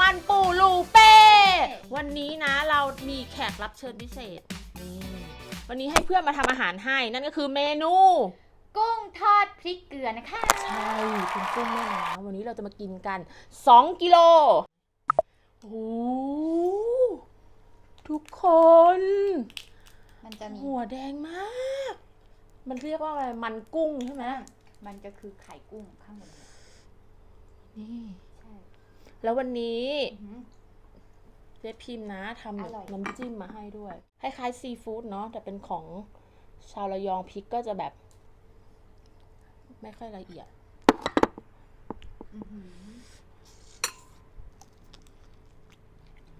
มันปูลูเป้ วันนี้นะเรามีแขกรับเชิญพิเศษนี่วันนี้ให้เพื่อนมาทำอาหารให้นั่นก็คือเมนู กุ้งทอดพริกเกลือนะคะใช่เป็นกุ้งแม่น้ำวันนี้เราจะมากินกัน 2 กิโลโอ้โหทุกคน มันจะมีหัวแดงมาก มันเรียกว่าอะไรมันกุ้งใช่ไหมมันจะคือไข่กุ้งข้างบนเนี่ยนี่ใช่ แล้ววันนี้อื้อหือเจ๊พิมพ์นะทำแบบอร่อยน้ำจิ้มมาให้ด้วย คล้ายๆซีฟู้ดเนาะแต่เป็นของชาวระยองพริกก็จะแบบ ไม่ค่อยละเอียด อื้อหือ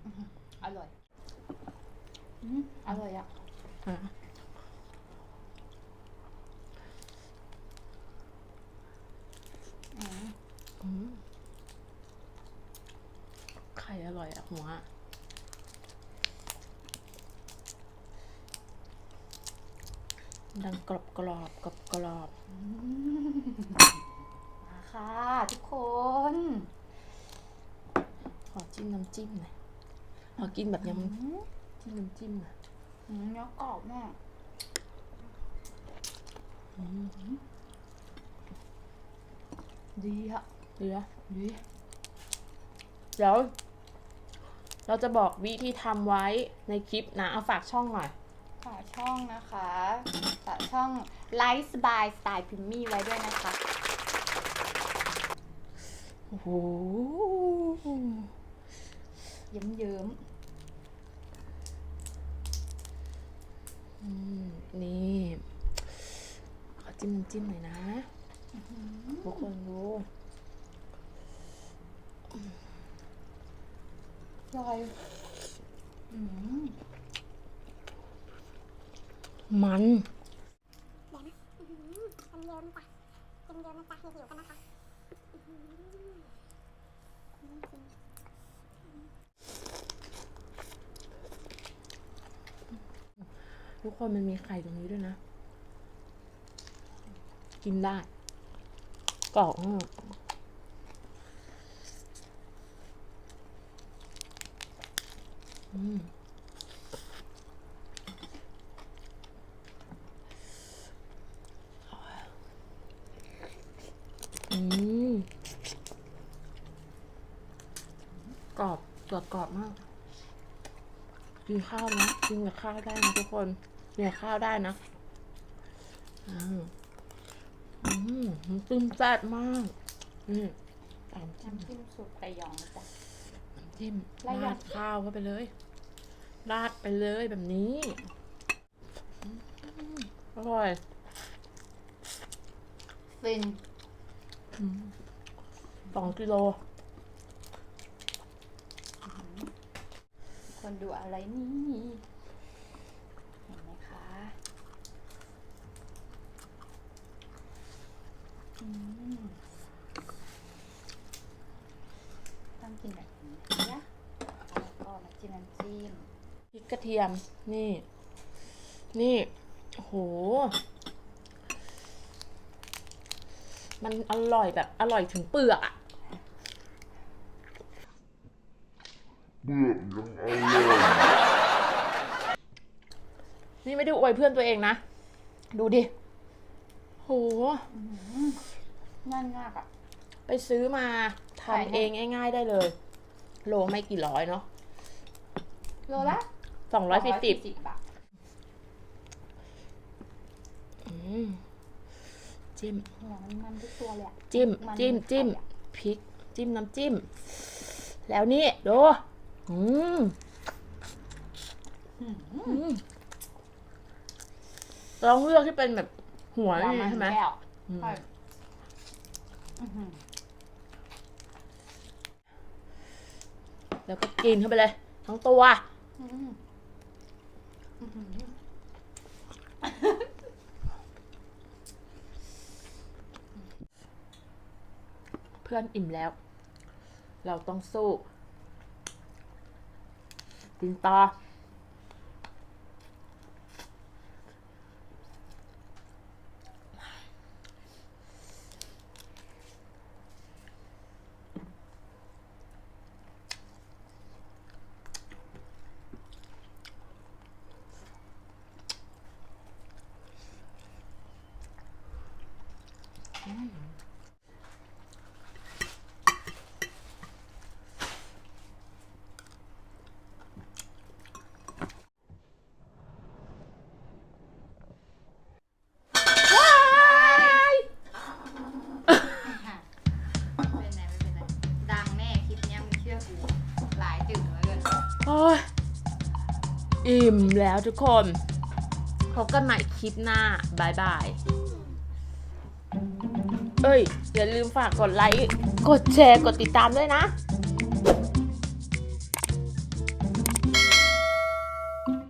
อื้อหืออร่อยอื้ออร่อยอะ อะ อื้อ อืมไข่อร่อยอะหัวดังกรอบกรอบกรอบกรอบมาค่ะทุกคน ขอจิ้มน้ำจิ้มหน่อยขอกินแบบยำอื้อจิ้มน้ำจิ้มหน่อยหือเนื้อกรอบมากอืมดีอะดีนะดีเดี๋ยว เราจะบอกวิธีทำไว้ในคลิปนะ เอาฝากช่องหน่อย ฝากช่องนะคะฝากช่องไลฟ์สบายสไตล์พิมมี่ไว้ด้วยนะคะ โอ้โหเยิ้มเยิ้มอืมนี่ขอจิ้มน้ำจิ้มหน่อยนะทุกคนดู ๆอร่อยอืมมันเดี๋ยวนะอื้อหือเป็นเยิ้มจ้ะเป็นเยิ้มนะจ๊ะหิวๆกันนะคะอื้อหืออืมจริงทุกคนมันมีไข่ตรงนี้ด้วยนะ กินได้กรอบมา กอืมอืมกรอบกรอบกรอบมาก กินข้าวนะ กินกับข้าวได้นะทุกคนกินกับข้าวได้นะ อืมอืมมันตึมแซ่บมากนี่ตามจิ้มน้ำจิ้มสูตรระยองนะจ๊ะน้ำจิ้มระยองราดข้าวเข้าไปเลย ราดไปเลยแบบนี้อืมอร่อยฟินอืมสองกิโล คนดูอะไรนี่ เห็นไหมคะอืมต้องกินแบบนี้นะแล้วก็มาจิ้มน้ำจิ้ม พริกกระเทียม นี่ นี่โอ้โห มันอร่อยแบบอร่อยถึงเปลือกอะเบื่อยังอร่อยนี่ไม่ได้อวยเพื่อนตัวเองนะ ดูดิ โหง่ายมากอะไปซื้อมาขายทำไงเองง่ายๆได้เลย โลไม่กี่ร้อยเนาะ โลละ สองร้อยสี่สิบ240บาทจิ้ม หัวมันมันทุกตัวเลยอะจิ้ม นจิ้ม จิ้มไข่อะพริก จิ้ม น้ำจิ้ม แล้วนี่ ดู อืมอืมลองเลือกที่เป็นแบบหัวหัวนี่มันใช่ไหมแก้วอืมใช่อื้อหือแล้วก็กินเข้าไปเลย ทั้งตัว อืมอื้อหือ เพื่อนอิ่มแล้ว เราต้องสู้กินต่อ อิ่มแล้วทุกคน พบกันใหม่คลิปหน้าบายบาย เอ้ย อย่าลืมฝากกดไลค์ กดแชร์ กดติดตามด้วยนะ